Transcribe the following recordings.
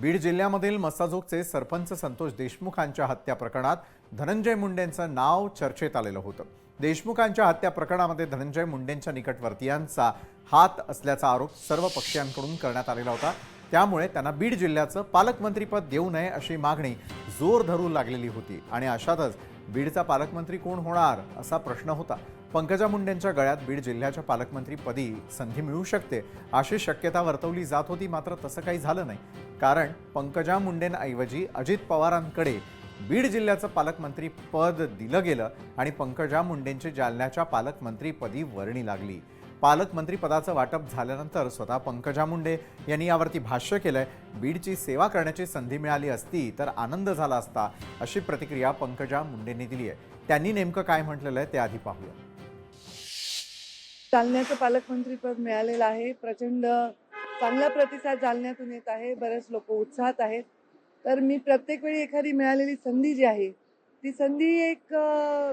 बीड जिल्ह्यामधील मसाजोगचे सरपंच संतोष देशमुखांच्या हत्या प्रकरणात धनंजय मुंडेंचं नाव चर्चेत आलेलं होतं. देशमुखांच्या हत्या प्रकरणामध्ये धनंजय मुंडेंच्या निकटवर्तीयांचा हात असल्याचा आरोप सर्व पक्षांकडून करण्यात आलेला होता. त्यामुळे त्यांना बीड जिल्ह्याचं पालकमंत्रीपद देऊ नये अशी मागणी जोर धरू लागलेली होती आणि अशातच बीडचा पालकमंत्री कोण होणार असा प्रश्न होता. पंकजा मुंडेंच्या गळ्यात बीड जिल्ह्याच्या पालकमंत्रीपदी संधी मिळू शकते अशी शक्यता वर्तवली जात होती मात्र तसं काही झालं नाही. कारण पंकजा मुंडेंऐवजी अजित पवारांकडे बीड जिल्ह्याचं पालकमंत्री पद दिलं गेलं आणि पंकजा मुंडेंची जालन्याच्या पालकमंत्रीपदी वर्णी लागली. पालकमंत्री पदाचं वाटप झाल्यानंतर स्वतः पंकजा मुंडे यांनी यावरती भाष्य केलंय. बीडची सेवा करण्याची संधी मिळाली असती तर आनंद झाला असता अशी प्रतिक्रिया पंकजा मुंडेंनी दिली आहे त्यांनी नेमकं काय म्हटलेलं आहे ते आधी पाहूया. जालन्याचं पालकमंत्रीपद मिळालेलं आहे. प्रचंड चांगला प्रतिसाद जालन्यातून येत आहे बरेच लोक उत्साहात आहेत. तर मी प्रत्येक वेळी एखादी मिळालेली संधी जी आहे ती संधी एक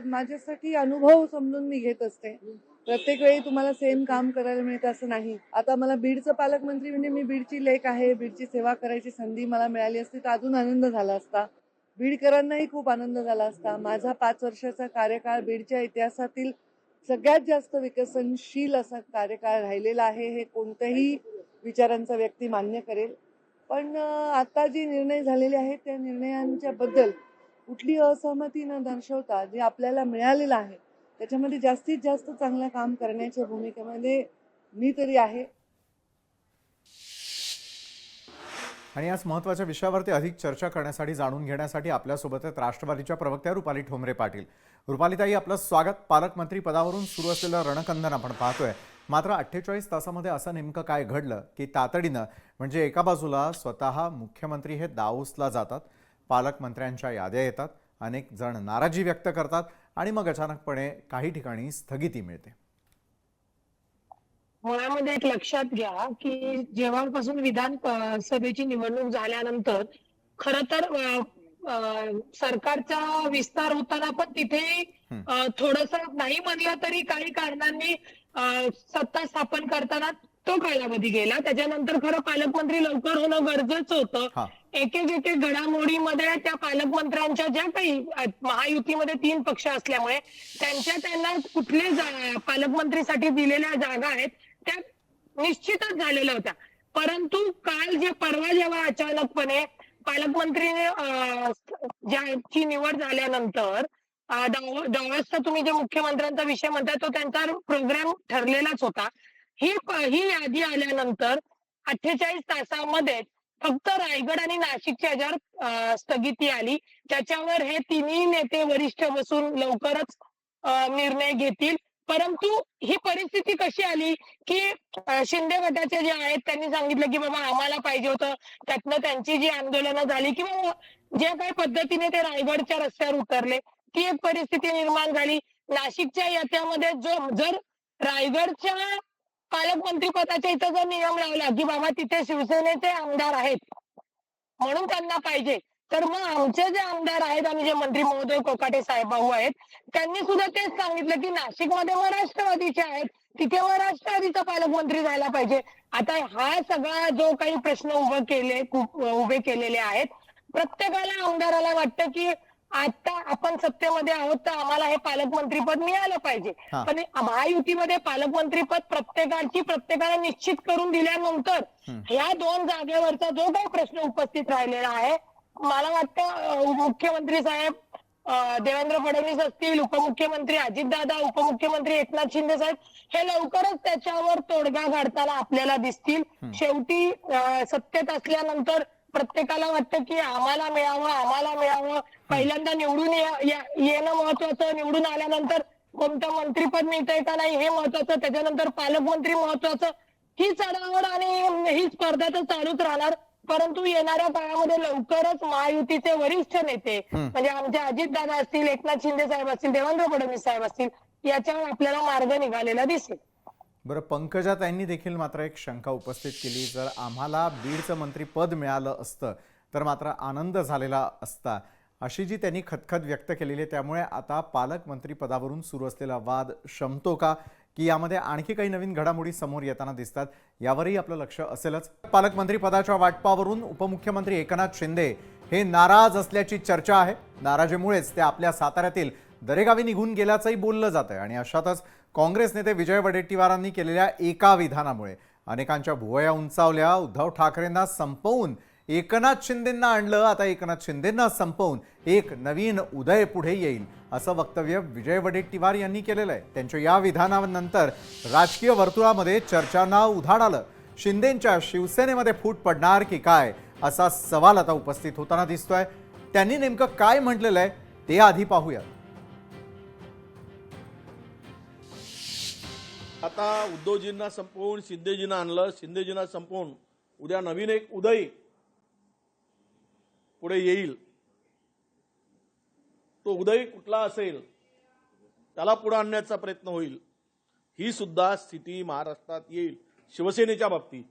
माझ्यासाठी अनुभव समजून मी घेत असते. प्रत्येक वेळी तुम्हाला सेम काम करायला मिळतं असं नाही. आता मला बीडचं पालकमंत्री म्हणजे मी बीडची लेख आहे बीडची सेवा करायची संधी मला मिळाली असती तर अजून आनंद झाला असता. बीडकरांनाही खूप आनंद झाला असता. माझा पाच वर्षाचा कार्यकाळ बीडच्या इतिहासातील सगळ्यात जास्त विकसनशील असा कार्यकाळ राहिलेला आहे. हे कोणतंही विचारांचा व्यक्ती मान्य करेल. पण आता जे निर्णय झालेले आहेत त्या निर्णयांच्या बद्दल कुठली असहमती न दर्शवता जे आपल्याला मिळालेलं आहे त्याच्यामध्ये जास्तीत जास्त चांगलं काम करण्याच्या भूमिकेमध्ये मी तरी आहे. आणि याच महत्त्वाच्या विषयावरती अधिक चर्चा करण्यासाठी जाणून घेण्यासाठी आपल्यासोबत आहेत राष्ट्रवादीच्या प्रवक्त्या रुपाली ठोंबरे पाटील. रुपालीताई आपलं स्वागत. पालकमंत्री पदावरून सुरू असलेलं रणकंदन आपण पाहतोय. मात्र अठ्ठेचाळीस तासामध्ये असं नेमकं काय घडलं की तातडीनं म्हणजे एका बाजूला स्वतः मुख्यमंत्री हे दाऊसला जातात पालकमंत्र्यांच्या याद्या येतात अनेक जण नाराजी व्यक्त करतात आणि मग अचानकपणे काही ठिकाणी स्थगिती मिळते. मुळामध्ये एक लक्षात घ्या की जेव्हापासून विधान सभेची निवडणूक झाल्यानंतर खर तर सरकारचा विस्तार होताना पण तिथे थोडस नाही म्हणलं तरी काही कारणांनी सत्ता स्थापन करताना तो कालावधी गेला. त्याच्यानंतर खरं पालकमंत्री लवकर होणं गरजेचं होतं. एक एक एक घडामोडीमध्ये त्या पालकमंत्र्यांच्या ज्या काही महायुतीमध्ये तीन पक्ष असल्यामुळे त्यांच्या त्यांना कुठले पालकमंत्रीसाठी दिलेल्या जागा आहेत त्या निश्चितच झालेल्या होत्या. परंतु काल जे परवा जेव्हा अचानकपणे पालकमंत्री ज्याची निवड झाल्यानंतर डावसचा तुम्ही जे मुख्यमंत्र्यांचा विषय म्हणताय तो त्यांचा प्रोग्राम ठरलेलाच होता. ही ही यादी आल्यानंतर अठ्ठेचाळीस तासामध्ये फक्त रायगड आणि नाशिकच्या याच्यावर स्थगिती आली. त्याच्यावर हे तिन्ही नेते वरिष्ठ बसून लवकरच निर्णय घेतील. परंतु ही परिस्थिती कशी आली की शिंदे गटाचे जे आहेत त्यांनी सांगितलं की बाबा आम्हाला पाहिजे होतं. त्यातनं त्यांची जी आंदोलनं झाली किंवा ज्या काही पद्धतीने ते रायगडच्या रस्त्यावर उतरले. ती एक परिस्थिती निर्माण झाली. नाशिकच्या यात्यामध्ये जो जर रायगडच्या पालकमंत्री पदाच्या इथं जर नियम लावला की बाबा तिथे शिवसेनेचे आमदार आहेत म्हणून त्यांना पाहिजे. तर मग आमचे जे आमदार आहेत आणि जे मंत्री महोदय कोकाटे साहेबाऊ आहेत त्यांनी सुद्धा तेच सांगितलं की नाशिकमध्ये मग राष्ट्रवादीचे आहेत तिथे मग राष्ट्रवादीचा पालकमंत्री झाला पाहिजे. आता हा सगळा जो काही प्रश्न उभे केले उभे केलेले आहेत प्रत्येकाला आमदाराला वाटतं की आता आपण सत्तेमध्ये आहोत तर आम्हाला हे पालकमंत्रीपद मिळालं पाहिजे. पण महायुतीमध्ये पालकमंत्रीपद प्रत्येकाची प्रत्येकाला निश्चित करून दिल्यानंतर. ह्या दोन जागेवरचा जो काही प्रश्न उपस्थित राहिलेला आहे मला वाटतं मुख्यमंत्री साहेब देवेंद्र फडणवीस असतील उपमुख्यमंत्री अजितदादा उपमुख्यमंत्री एकनाथ शिंदे साहेब हे लवकरच त्याच्यावर तोडगा काढताना आपल्याला दिसतील शेवटी सत्तेत असल्यानंतर प्रत्येकाला वाटतं की आम्हाला मिळावं आम्हाला मिळावं. पहिल्यांदा निवडून येणं महत्वाचं. निवडून आल्यानंतर कोणतं मंत्रीपद मिळतंय का नाही हे महत्वाचं. त्याच्यानंतर पालकमंत्री महत्वाचं. ही चढावड आणि ही स्पर्धा तर चालूच राहणार. परंतु येणाऱ्या काळामध्ये लवकरच महायुतीचे वरिष्ठ नेते. म्हणजे आमचे अजितदादा असतील एकनाथ शिंदे साहेब असतील देवेंद्र फडणवीस साहेब असतील याच्यावर आपल्याला मार्ग निघालेला दिसेल. बरं पंकजा त्यांनी देखील मात्र एक शंका उपस्थित केली. जर आम्हाला बीडचं मंत्रीपद मिळालं असतं तर मात्र आनंद झालेला असता. अशी जी त्यांनी खतखत व्यक्त केलेली आहे त्यामुळे आता पालकमंत्री पदावरून सुरू असलेला वाद शमतो का? की यामध्ये आणखी काही नवीन घडामोडी समोर येताना दिसतात यावरही आपलं लक्ष असेलच. पालकमंत्री पदाच्या वाटपावरून उपमुख्यमंत्री एकनाथ शिंदे हे नाराज असल्याची चर्चा आहे. नाराजीमुळेच ते आपल्या साताऱ्यातील दरेगावी निघून गेल्याचंही बोललं जात आहे आणि अशातच काँग्रेस नेते विजय वडेट्टीवारांनी केलेल्या एका विधानामुळे. अनेकांच्या भुवया उंचावल्या उद्धव ठाकरेंना संपवून एकनाथ शिंदेंना आणलं आता एकनाथ शिंदेंना संपवून एक नवीन उदय पुढे येईल असं वक्तव्य विजय वडेट्टीवार यांनी केलेलं आहे त्यांच्या या विधानानंतर राजकीय वर्तुळामध्ये चर्चांना उधाण आलं. शिंदेंच्या शिवसेनेमध्ये फूट पडणार की काय असा सवाल आता उपस्थित होताना दिसतोय. त्यांनी नेमकं काय म्हटलेलं आहे ते आधी पाहूया आता उद्धवजींना संपवून शिंदेजींना आणलं शिंदेजींना संपवून उद्या नवीन एक उदय पुढे येईल. तो उदय कुठला असेल त्याला पुढे आणण्याचा प्रयत्न होईल. ही सुद्धा स्थिती महाराष्ट्रात येईल शिवसेनेच्या बाबतीत.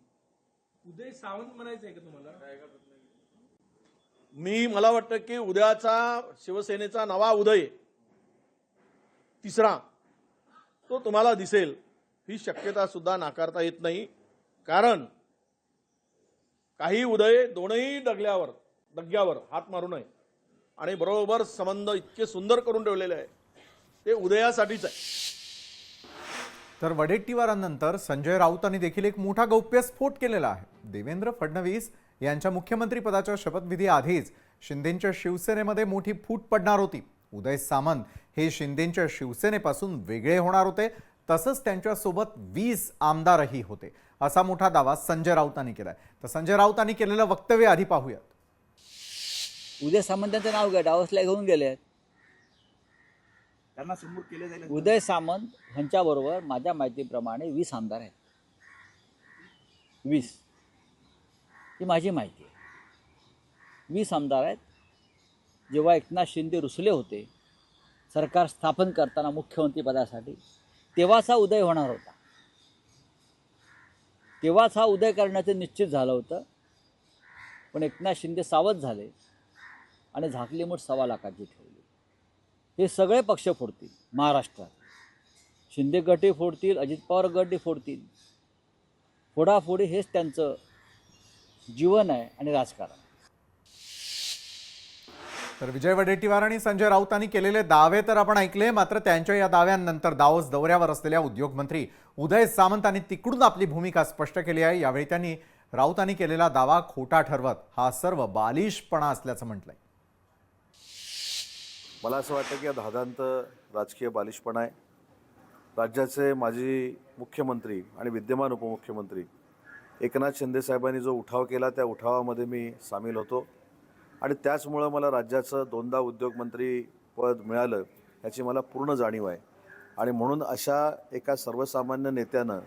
उदय सावंत म्हणायचं आहे का तुम्हाला? मी मला वाटतं की उद्याचा शिवसेनेचा नवा उदय तिसरा तो तुम्हाला दिसेल. ही शक्यता सुद्धा नाकारता येत नाही. कारण काही उदय दोनही डगल्यावर डग्यावर हात मारू नये. आणि बरोबर संबंध इतके सुंदर करून ठेवलेले आहे. ते उदयासाठीच आहे. तर वडेट्टीवारांनंतर संजय राऊतांनी देखील एक मोठा गौप्यस्फोट केलेला आहे. देवेंद्र फडणवीस यांच्या मुख्यमंत्रीपदाच्या शपथविधी आधीच शिंदेच्या शिवसेनेमध्ये मोठी फूट पडणार होती. उदय सामंत हे शिंदेच्या शिवसेनेपासून वेगळे होणार होते. तसंच त्यांच्यासोबत वीस आमदारही होते. असा मोठा दावा संजय राऊतांनी केलाय. तर संजय राऊतांनी केलेलं वक्तव्य आधी पाहूयात. उदय सामंतांचं नाव घ्या डावसला घेऊन गेले आहेत त्यांना समोर केले जाईल. उदय सामंत ह्यांच्याबरोबर माझ्या माहितीप्रमाणे वीस आमदार आहेत. वीस. ही माझी माहिती आहे. वीस आमदार आहेत. जेव्हा एकनाथ शिंदे रुसले होते सरकार स्थापन करताना मुख्यमंत्री पदासाठी तेव्हाच हा उदय होणार होता. तेव्हाच हा उदय करण्याचं निश्चित झालं होतं. पण एकनाथ शिंदे सावध झाले आणि झाकली मूठ सव्वा लाखाची ठेवली. हे सगळे पक्ष फोडतील महाराष्ट्रात. शिंदे गटही फोडतील अजित पवार गटही फोडतील. फोडाफोडी हेच त्यांचं जीवन आहे आणि राजकारण. तर विजय वडेट्टीवार आणि संजय राऊतांनी केलेले दावे तर आपण ऐकले मात्र त्यांच्या या दाव्यांनंतर दावोस दौऱ्यावर असलेल्या उद्योगमंत्री उदय सामंतांनी तिकडून आपली भूमिका स्पष्ट केली आहे. यावेळी त्यांनी राऊतांनी केलेला दावा खोटा ठरवत हा सर्व बालिशपणा असल्याचं म्हटलंय. मला असं वाटतं की हा धादांत राजकीय बालिशपणा आहे. राज्याचे माजी मुख्यमंत्री आणि विद्यमान उपमुख्यमंत्री एकनाथ शिंदे साहेबांनी जो उठाव केला त्या उठावामध्ये मी सामील होतो. आणि त्याचमुळं मला राज्याचं दोनदा उद्योगमंत्री पद मिळालं याची मला पूर्ण जाणीव आहे. आणि म्हणून अशा एका सर्वसामान्य नेत्यानं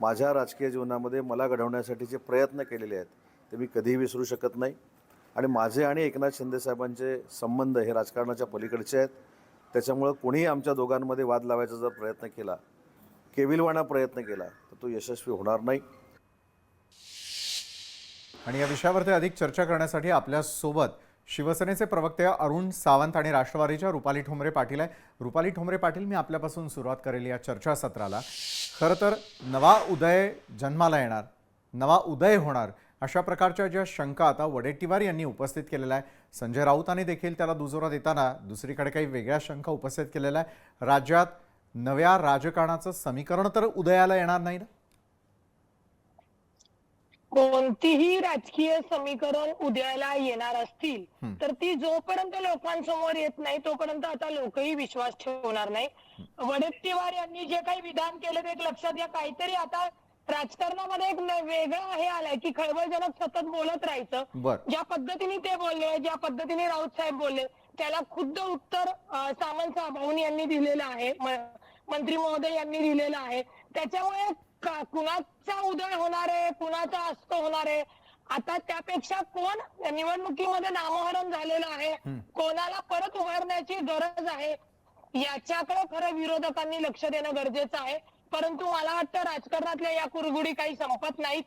माझ्या राजकीय जीवनामध्ये मला घडवण्यासाठी जे प्रयत्न केलेले आहेत ते मी कधीही विसरू शकत नाही. आणि माझे आणि एकनाथ शिंदेसाहेबांचे संबंध हे राजकारणाच्या पलीकडचे आहेत. त्याच्यामुळं कोणीही आमच्या दोघांमध्ये वाद लावायचा जर प्रयत्न केला केविलवाणा प्रयत्न केला तर तो यशस्वी होणार नाही. आणि या विषयावरती अधिक चर्चा करण्यासाठी आपल्यासोबत शिवसेनेचे प्रवक्ते अरुण सावंत आणि राष्ट्रवादीच्या रुपाली ठोंबरे पाटील आहे रुपाली ठोंबरे पाटील मी आपल्यापासून सुरुवात करेल या चर्चासत्राला खरं तर नवा उदय जन्माला येणार नवा उदय होणार अशा प्रकारच्या ज्या शंका आता वडेट्टीवार यांनी उपस्थित केलेल्या आहे संजय राऊतांनी देखील त्याला दुजोरा देताना दुसरीकडे काही वेगळ्या शंका उपस्थित केलेल्या आहे राज्यात नव्या राजकारणाचं समीकरण तर उदयाला येणार नाही ना? कोणतीही राजकीय समीकरण उद्याला येणार असतील. तर ती जोपर्यंत लोकांसमोर येत नाही तोपर्यंत आता लोकही विश्वास ठेवणार नाही. वडेट्टीवार यांनी जे काही विधान केलं ते लक्षात घ्या काहीतरी आता राजकारणामध्ये एक वेगळं हे आलंय की खळबळजनक सतत बोलत राहायचं. ज्या पद्धतीने ते बोलले ज्या पद्धतीने राऊत साहेब बोलले त्याला खुद्द उत्तर सामंत साबळून यांनी दिलेलं आहे मंत्री महोदय यांनी दिलेलं आहे. त्याच्यामुळे का- कुणाचा उदय होणार आहे कुणाचा अस्त होणार आहे? आता त्यापेक्षा कोण निवडणुकीमध्ये नामोहरम झालेलं आहे? कोणाला परत उभारण्याची गरज आहे? याच्याकडे खरं विरोधकांनी लक्ष देणं गरजेचं आहे. परंतु मला वाटतं राजकारणातल्या या कुरगुडी काही संपत नाहीत.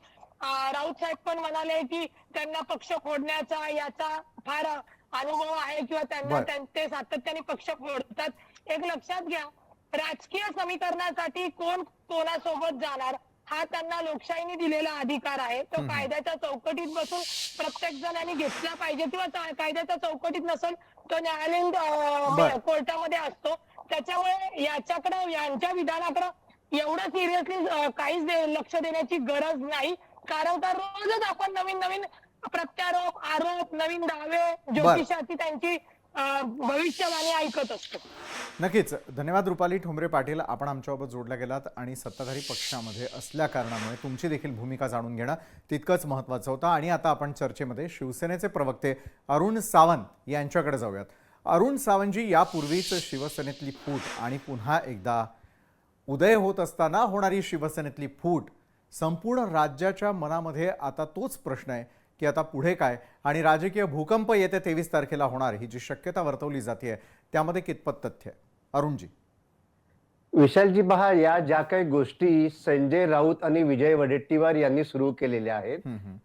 राऊत साहेब पण म्हणाले की त्यांना पक्ष फोडण्याचा याचा फार अनुभव आहे किंवा त्यांना ते सातत्याने पक्ष फोडतात. एक लक्षात घ्या. राजकीय समीकरणासाठी कोण कोणासोबत जाणार हा त्यांना लोकशाहीने दिलेला अधिकार आहे. तो कायद्याच्या चौकटीत बसून प्रत्येक जणांनी घेतला पाहिजे किंवा कायद्याच्या चौकटीत नसेल तो न्यायालयीन कोर्टामध्ये असतो. त्याच्यामुळे याच्याकडे यांच्या विधानाकडे एवढं सिरियसली काहीच लक्ष देण्याची गरज नाही. कारण का रोजच आपण नवीन नवीन प्रत्यारोप आरोप नवीन दावे ज्योतिषाची त्यांची भविष्यवाणी ऐकत असतो. नक्कीच. धन्यवाद रुपाली ठोंबरे पाटील. आपण आमच्यासोबत जोडल्या गेलात आणि सत्ताधारी पक्षामध्ये असल्या कारणामुळे तुमची देखील भूमिका जाणून घेणं तितकंच महत्त्वाचं होतं. आणि आता आपण चर्चेमध्ये शिवसेनेचे प्रवक्ते अरुण सावंत यांच्याकडे जाऊयात. अरुण सावंतजी यापूर्वीच शिवसेनेतली फूट आणि पुन्हा एकदा उदय होत असताना होणारी शिवसेनेतली फूट संपूर्ण राज्याच्या मनामध्ये आता तोच प्रश्न आहे. की आता पुढे काय? आणि राजकीय भूकंप येत्या तेवीस तारखेला होणार ही जी शक्यता वर्तवली जाते त्यामध्ये कितपत तथ्य अरुणजी. विशालजी पहा या ज्या काही गोष्टी संजय राऊत आणि विजय वडेट्टीवार यांनी सुरू केलेल्या आहेत.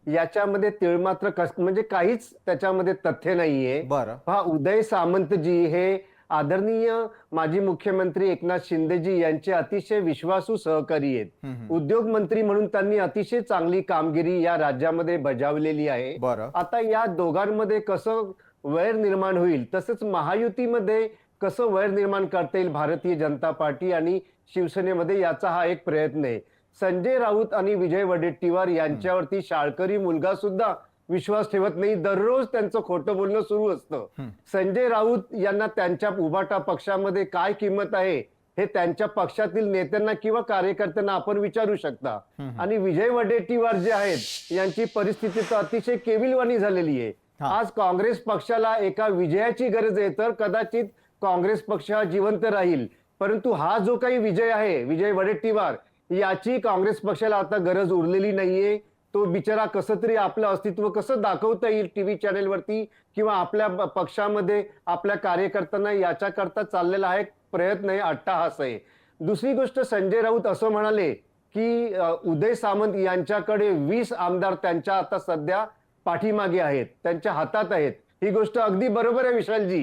याच्यामध्ये तिळमात्र कस म्हणजे काहीच त्याच्यामध्ये तथ्य नाहीये. बरं. पहा उदय सामंतजी हे आदरणीय माजी मुख्यमंत्री एकनाथ शिंदेजी यांचे अतिशय विश्वासू सहकारी आहेत. उद्योग मंत्री म्हणून त्यांनी अतिशय चांगली कामगिरी या राज्यामध्ये बजावलेली आहे. आता या दोघांमध्ये कसं वैर निर्माण होईल तसंच महायुतीमध्ये कसं वैर निर्माण करता येईल भारतीय जनता पार्टी आणि शिवसेनेमध्ये याचा हा एक प्रयत्न आहे. संजय राऊत आणि विजय वडेट्टीवार यांच्यावरती शाळकरी मुलगा सुद्धा विश्वास ठेवत नाही दररोज त्यांचं खोटं बोलणं सुरू असतं. संजय राऊत यांना त्यांच्या उभाटा पक्षामध्ये काय किंमत आहे हे त्यांच्या पक्षातील नेत्यांना किंवा कार्यकर्त्यांना आपण विचारू शकता. आणि विजय वडेट्टीवार जे आहेत यांची परिस्थिती तर अतिशय केविलवाणी झालेली आहे. आज काँग्रेस पक्षाला एका विजयाची गरज आहे तर कदाचित काँग्रेस पक्ष हा जिवंत राहील परंतु हा जो काही विजय आहे विजय वडेट्टीवार याची काँग्रेस पक्षाला आता गरज उरलेली नाहीये तो बिचारा कसं तरी आपलं अस्तित्व कसं दाखवता येईल टीव्ही चॅनेलवरती किंवा आपल्या पक्षामध्ये आपल्या कार्यकर्त्यांना याच्याकरता चाललेला हा एक प्रयत्न आहे अट्टाहास आहे. दुसरी गोष्ट संजय राऊत असं म्हणाले की उदय सामंत यांच्याकडे वीस आमदार त्यांच्या आता सध्या पाठीमागे आहेत त्यांच्या हातात आहेत. ही गोष्ट अगदी बरोबर आहे विशालजी.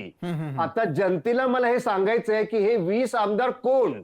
आता जनतेला मला हे सांगायचं आहे की हे वीस आमदार कोण?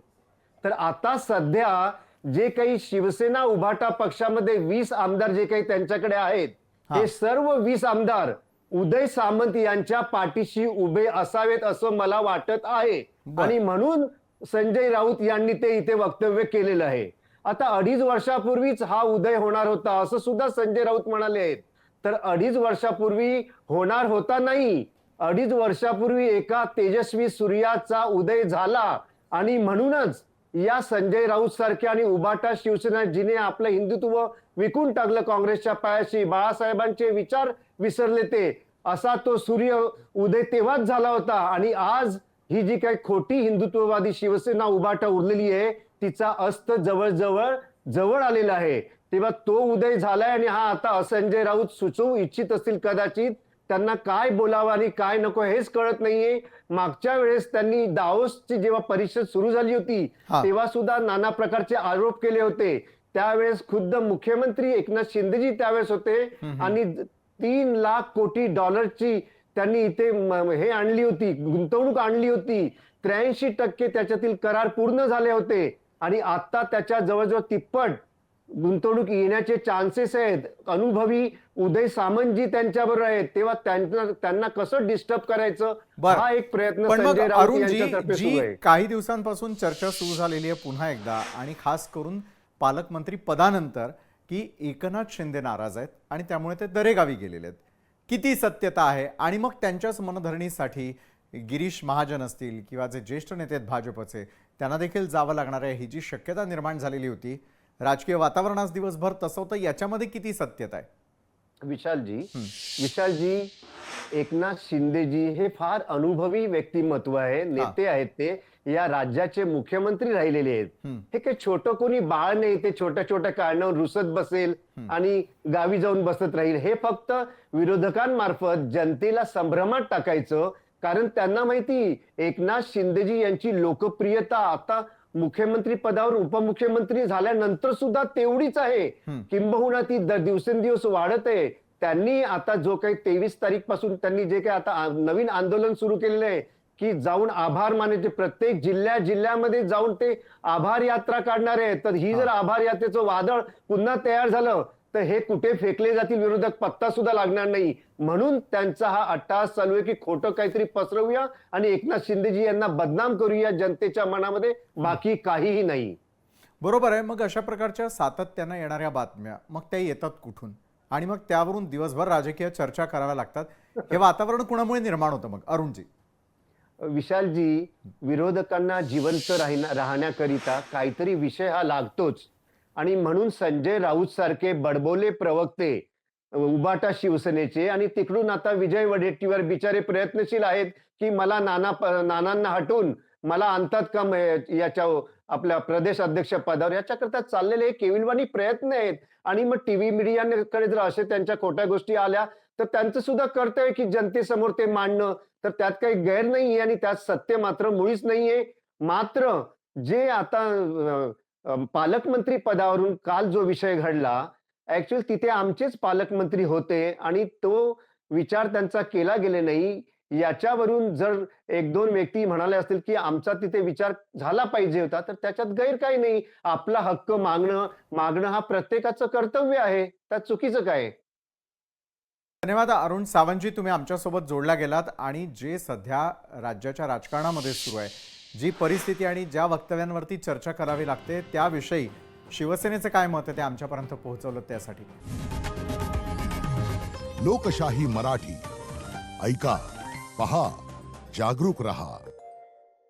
तर आता सध्या जे काही शिवसेना उभाटा पक्षामध्ये वीस आमदार जे काही त्यांच्याकडे आहेत हा. हे सर्व वीस आमदार उदय सामंत यांच्या पाठीशी उभे असावेत असं मला वाटत आहे. आणि म्हणून संजय राऊत यांनी ते इथे वक्तव्य केलेलं आहे आता अडीच वर्षापूर्वीच हा उदय होणार होता असं सुद्धा संजय राऊत म्हणाले आहेत तर अडीच वर्षापूर्वी होणार होता नाही अडीच वर्षापूर्वी एका तेजस्वी सूर्याचा उदय झाला आणि म्हणूनच या संजय राऊत सारख्या आणि उबाटा शिवसेना जिने आपलं हिंदुत्व विकून टाकलं काँग्रेसच्या पायाशी बाळासाहेबांचे विचार विसरले ते. असा तो सूर्य उदय तेव्हाच झाला होता आणि आज ही जी काही खोटी हिंदुत्ववादी शिवसेना उबाटा उरलेली आहे तिचा अस्त जवळजवळ जवळ आलेला आहे. तेव्हा तो उदय झालाय आणि हा आता संजय राऊत सुचवू इच्छित असतील कदाचित. त्यांना काय बोलावं आणि काय नको हेच कळत नाहीये. मागच्या वेळेस त्यांनी दाओसची जेव्हा परिषद सुरू झाली होती. तेव्हा सुद्धा नाना प्रकारचे आरोप केले होते. त्यावेळेस खुद्द मुख्यमंत्री एकनाथ शिंदेजी त्यावेळेस होते आणि तीन लाख कोटी डॉलरची त्यांनी इथे हे आणली होती गुंतवणूक आणली होती. त्र्याऐंशी टक्के त्याच्यातील करार पूर्ण झाले होते आणि आता त्याच्या जवळजवळ तिप्पट गुंतवणूक येण्याचे चान्सेस आहेत. अनुभवी उदय सामंतजी त्यांच्याबरोबर आहेत. तेव्हा त्यांना त्यांना कसं डिस्टर्ब करायचं. हा एक प्रयत्न काही दिवसांपासून चर्चा सुरू झालेली आहे पुन्हा एकदा आणि खास करून पालकमंत्री पदानंतर की एकनाथ शिंदे नाराज आहेत आणि त्यामुळे ते दरेगावी गेलेले आहेत. किती सत्यता आहे? आणि मग त्यांच्याच मनधरणीसाठी गिरीश महाजन असतील किंवा जे ज्येष्ठ नेते आहेत भाजपचे त्यांना देखील जावं लागणार आहे. ही जी शक्यता निर्माण झालेली होती राजकीय वातावरण आज दिवसभर तसं होतं याच्यामध्ये किती सत्यता आहे? विशालजी विशालजी एकनाथ शिंदेजी हे फार अनुभवी व्यक्तिमत्व आहे नेते आहेत ते. या राज्याचे मुख्यमंत्री राहिलेले आहेत. हे. काही छोटं कोणी बाळ नाही ते छोट्या छोट्या कारणावर रुसत बसेल आणि गावी जाऊन बसत राहील. हे फक्त विरोधकांमार्फत जनतेला संभ्रमात टाकायचं कारण त्यांना माहिती एकनाथ शिंदेजी यांची लोकप्रियता आता मुख्यमंत्री पदावर उपमुख्यमंत्री झाल्यानंतर सुद्धा तेवढीच आहे. किंबहुना ती दिवसेंदिवस वाढत आहे. त्यांनी आता जो काही तेवीस तारीखपासून त्यांनी जे काही आता नवीन आंदोलन सुरू केलेलं आहे की जाऊन आभार मानायचे. प्रत्येक जिल्ह्या जिल्ह्यामध्ये जाऊन ते आभार यात्रा काढणार आहेत. तर ही. जर आभार यात्रेचं वादळ पुन्हा तयार झालं तर हे कुठे फेकले जातील विरोधक पत्ता सुद्धा लागणार नाही. म्हणून त्यांचा हा अट्टहास चालू आहे की खोटं काहीतरी पसरवूया आणि एकनाथ शिंदेजी यांना बदनाम करूया जनतेच्या मनामध्ये बाकी काहीही नाही. बरोबर आहे. मग अशा प्रकारच्या सातत्यानं येणाऱ्या बातम्या मग त्या येतात कुठून? आणि मग त्यावरून दिवसभर राजकीय चर्चा कराव्या लागतात. हे वातावरण कुणामुळे निर्माण होतं मग? अरुणजी. विशालजी विरोधकांना जिवंत राहण्या राहण्याकरिता काहीतरी विषय हा लागतोच. आणि म्हणून संजय राऊत सारखे बडबोले प्रवक्ते उबाटा शिवसेनेचे आणि तिकडून आता विजय वडेट्टीवर बिचारे प्रयत्नशील आहेत की मला नाना नानांना हटवून मला आणतात का याच्या आपल्या प्रदेश अध्यक्ष पदावर? याच्याकरता चाललेले हे केविलवाणी प्रयत्न आहेत. आणि मग टीव्ही मीडियाकडे जर असे त्यांच्या खोट्या गोष्टी आल्या तर त्यांचं सुद्धा कर्तव्य की जनतेसमोर ते मांडणं. तर त्यात काही गैर नाहीये आणि त्यात सत्य मात्र मुळीच नाहीये. मात्र जे आता पालकमंत्री पदावरून काल जो विषय घडला ऍक्च्युअली तिथे आमचेच पालकमंत्री होते आणि तो विचार त्यांचा केला गेले नाही. याच्यावरून जर एक दोन व्यक्ती म्हणाले असतील की आमचा तिथे विचार झाला पाहिजे होता तर त्याच्यात गैर काही नाही. आपला हक्क मागणं मागणं हा प्रत्येकाचं कर्तव्य आहे. त्यात चुकीचं काय? धन्यवाद अरुण. सावंतजी तुम्ही आमच्यासोबत जोडला गेलात आणि जे सध्या राज्याच्या राजकारणामध्ये सुरू आहे जी परिस्थिती आणि ज्या वक्तव्यांवरती चर्चा करावी लागते त्याविषयी शिवसेनेचं काय मत आहे ते आमच्यापर्यंत पोहोचवलं त्यासाठी. लोकशाही मराठी. ऐका पहा जागरूक रहा.